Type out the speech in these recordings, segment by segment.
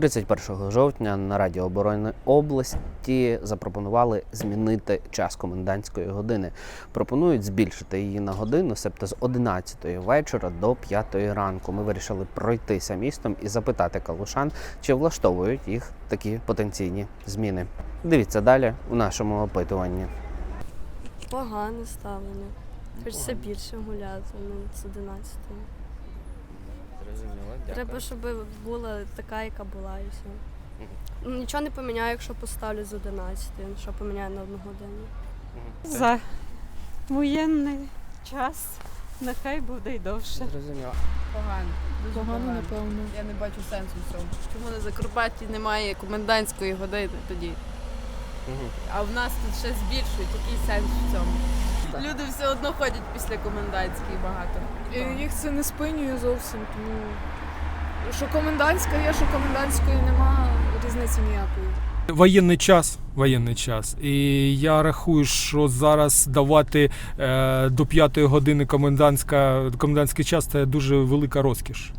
31 жовтня на Раді оборони області запропонували змінити час комендантської години. Пропонують збільшити її на годину, себто з 11 вечора до 5 ранку. Ми вирішили пройтися містом і запитати калушан, чи влаштовують їх такі потенційні зміни. Дивіться далі у нашому опитуванні. Погане ставлення. Хочеться більше гуляти, з 11. Треба, щоб була така, яка була, і все. Ну, Нічого не поміняю, якщо поставлю з 11, що поміняю на одну годину. За воєнний час нехай буде й довше. Зрозуміло. Погано. Дуже Погано, погано. напевно. Я не бачу сенсу в цьому. Чому на Закарпатті немає комендантської години тоді? А в нас тут ще збільшують. Який сенс в цьому? Люди все одно ходять після комендантської багато. І їх це не спинює зовсім, тому що комендантська є, що комендантської нема, різниці ніякої. Воєнний час, воєнний час. І я рахую, що зараз давати е, до п'ятої години комендантська, комендантський час це дуже велика розкіш.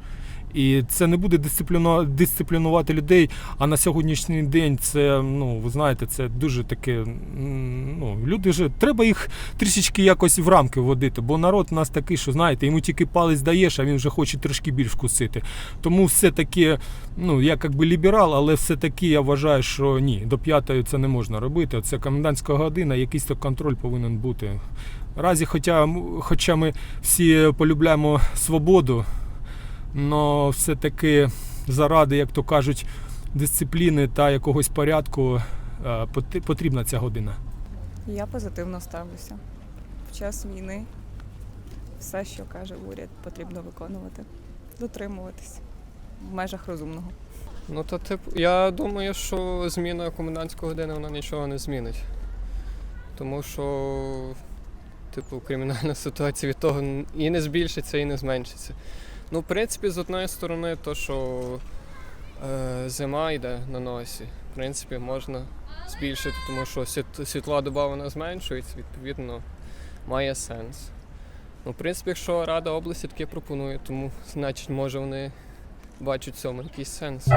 І це не буде дисципліну, дисциплінувати людей. А на сьогоднішній день це, ну, ви знаєте, це дуже таке. Ну, люди ж треба їх трішечки якось в рамки вводити, бо народ у нас такий, що знаєте, йому тільки палець даєш, а він вже хоче трошки більш вкусити. Тому все-таки, ну, я як би ліберал, але все-таки я вважаю, що ні, до п'ятої це не можна робити. Це комендантська година, якийсь то контроль повинен бути. Разі, хоча, хоча ми всі полюбляємо свободу, але все-таки заради, як то кажуть, дисципліни та якогось порядку е, потрібна ця година. Я позитивно ставлюся. В час війни все, що каже уряд, потрібно виконувати, дотримуватись в межах розумного. Ну то тип, я думаю, що зміна комендантської години вона нічого не змінить. Тому що, типу, кримінальна ситуація від того і не збільшиться, і не зменшиться. Ну, в принципі, з одної сторони, то, що е, зима йде на носі, в принципі, можна збільшити, тому що світла доба вона зменшується, відповідно, має сенс. Ну, в принципі, якщо Рада області таке пропонує, тому значить, може вони бачать в цьому якийсь сенс.